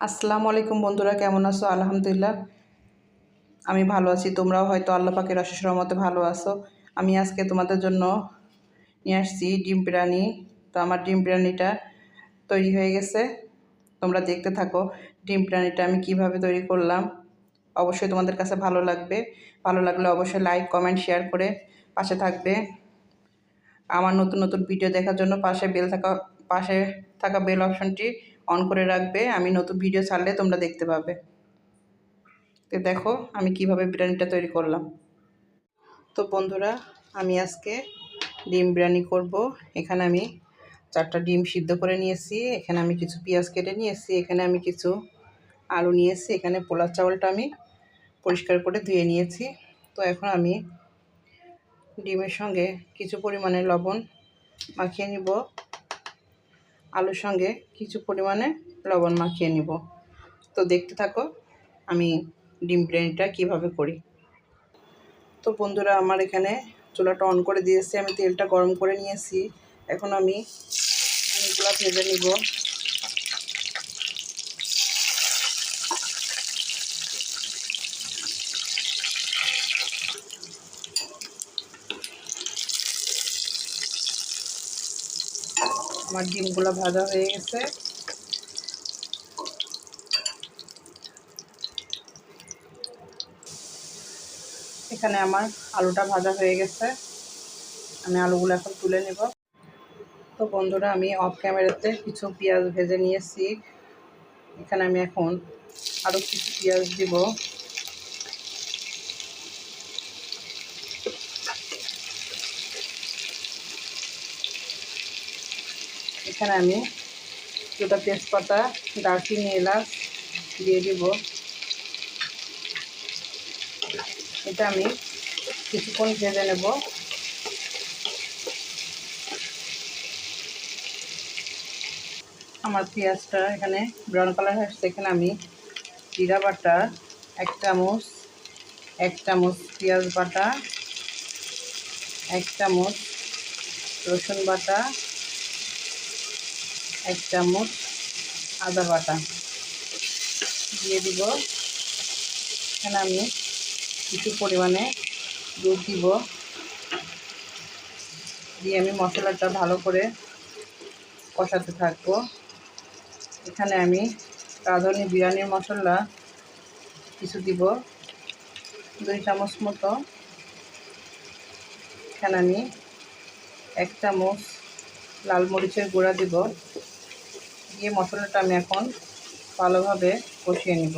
আসসালামু আলাইকুম বন্ধুরা, কেমন আছো? আলহামদুলিল্লাহ, আমি ভালো আছি। তোমরাও হয়তো আল্লাহ পাকের অশেষ রহমতে ভালো আছো। আমি আজকে তোমাদের জন্য নিয়ে আসছি ডিম বিরিয়ানি। তো আমার ডিম বিরিয়ানিটা তৈরি হয়ে গেছে। তোমরা দেখতে থাকো ডিম বিরিয়ানিটা আমি কীভাবে তৈরি করলাম। অবশ্যই তোমাদের কাছে ভালো লাগবে। ভালো লাগলে অবশ্যই লাইক, কমেন্ট, শেয়ার করে পাশে থাকবে। আমার নতুন নতুন ভিডিও দেখার জন্য পাশে বেল থাকা, পাশে থাকা বেল অপশনটি অন করে রাখবে, আমি নতুন ভিডিও ছাড়লে তোমরা দেখতে পাবে। তো দেখো, আমি কীভাবে বিরিয়ানিটা তৈরি করলাম। তো বন্ধুরা, আমি আজকে ডিম বিরিয়ানি করব। এখানে আমি চারটা ডিম সিদ্ধ করে নিয়েছি, এখানে আমি কিছু পেঁয়াজ কেটে নিয়েছি, এখানে আমি কিছু আলু নিয়েছি, এখানে পোলার চাউলটা আমি পরিষ্কার করে ধুয়ে নিয়েছি। তো এখন আমি ডিমের সঙ্গে কিছু পরিমাণে লবণ মাখিয়ে নিব। আলুর সঙ্গে কিছু পরিমাণে লবণ মাখিয়ে নিব। তো দেখতে থাকো, আমি ডিম বিরিয়ানিটা কীভাবে করি। তো বন্ধুরা, আমার এখানে চুলাটা অন করে দিয়েছি, আমি তেলটা গরম করে নিয়েছি। এখন আমি ডিমগুলো ভেজে নিব। আমার ডিমগুলো ভাজা হয়ে গেছে। এখানে আমার আলুটা ভাজা হয়ে গেছে। আমি আলুগুলো এখন তুলে নেব। তো বন্ধুরা, আমি অফ ক্যামেরাতে কিছু পেঁয়াজ ভেজে নিয়েছি। এখানে আমি এখন আরও কিছু পেঁয়াজ দিব। এখানে আমি দুটা তেজপাতা, দারচিনি, এলাচ দিয়ে দিব। এটা আমি কিছুক্ষণ ভেজে নেব। আমার পেঁয়াজটা এখানে ব্রাউন কালার আসছে। এখানে আমি জিরা বাটা, এক চামচ এক চামচ পেঁয়াজ বাটা, এক চামচ রসুন বাটা এক চামচ আদা বাটা দিয়ে দিব। এখানে আমি কিছু পরিমাণে দুধ দিব। দিয়ে আমি মশলাটা ভালো করে কষাতে থাকব। এখানে আমি রাঁধুনি বিরিয়ানির মশলা কিছু দিব, দুই চামচ মতো। এখানে আমি এক চামচ লাল মরিচের গুঁড়া দিব। দিয়ে মশলাটা আমি এখন ভালোভাবে কষিয়ে নিব।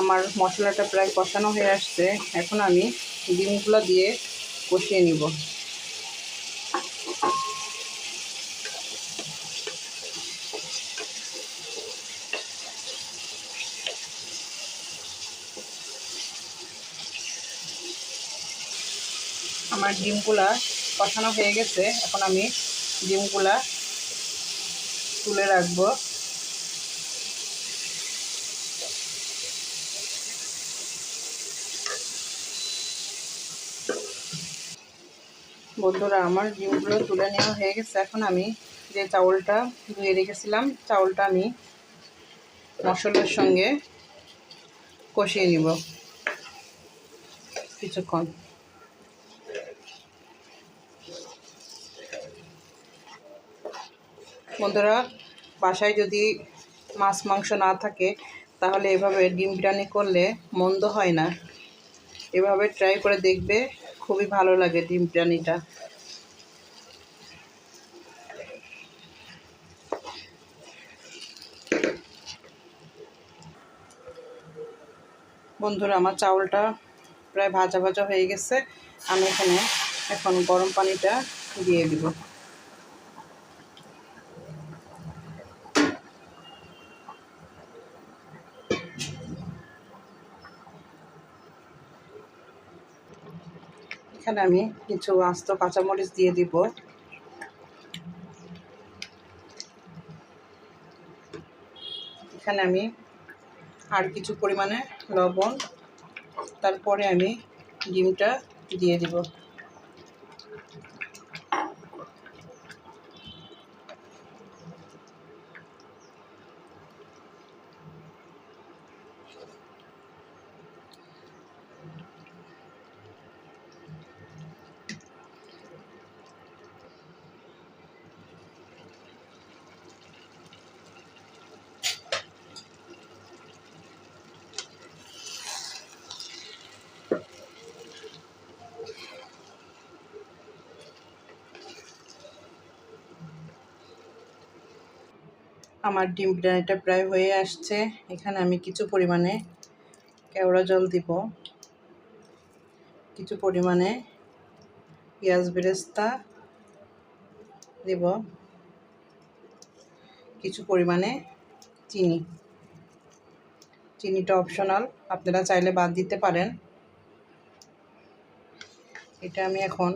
আমার মশলাটা প্রায় কষানো হয়ে আসছে। এখন আমি ডিমগুলো দিয়ে কষিয়ে নিব। আমার ডিমগুলা কষানো হয়ে গেছে। এখন আমি ডিমগুলা তুলে রাখব। বন্ধুরা, আমার ডিমগুলো তুলে নেওয়া হয়ে গেছে। এখন আমি যে চাউলটা ধুয়ে রেখেছিলাম, চাউলটা আমি মশলার সঙ্গে কষিয়ে নিব কিছুক্ষণ। বন্ধুরা, বাসায় যদি মাছ, মাংস না থাকে, তাহলে এভাবে ডিম বিরিয়ানি করলে মন্দ হয় না। এভাবে ট্রাই করে দেখবে, খুবই ভালো লাগে ডিম বিরিয়ানিটা। বন্ধুরা, আমার চাউলটা প্রায় ভাজা ভাজা হয়ে গেছে। আমি এখানে এখন গরম পানিটা দিয়ে দিব। এখানে আমি কিছু আস্ত কাঁচামরিচ দিয়ে দিব। এখানে আমি আর কিছু পরিমাণে লবণ। তারপরে আমি ডিমটা দিয়ে দিব। আমার ডিম বিরিয়ানিটা প্রায় হয়ে আসছে। এখানে আমি কিছু পরিমাণে কেওড়া জল দিব। কিছু পরিমাণে পেঁয়াজ বেরেস্তা দেব। কিছু পরিমাণে চিনি। চিনিটা অপশনাল আপনারা চাইলে বাদ দিতে পারেন। এটা আমি এখন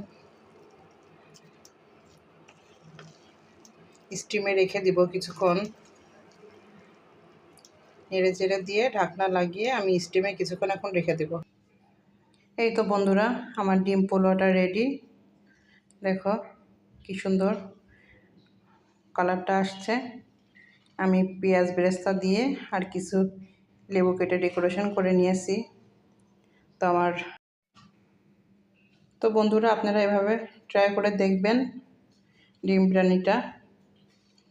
স্টিমে রেখে দিব কিছুক্ষণ। নেড়ে চেড়ে দিয়ে ঢাকনা লাগিয়ে আমি স্টিমে কিছুক্ষণ এখন রেখে দেব। এই তো বন্ধুরা, আমার ডিম পোলোটা রেডি দেখো কি সুন্দর কালারটা আসছে। আমি পেঁয়াজ বেরেস্তা দিয়ে আর কিছু লেবু কেটে ডেকোরেশন করে নিয়েছি। তো আমার তো বন্ধুরা, আপনারা এভাবে ট্রাই করে দেখবেন ডিম বিরিয়ানিটা।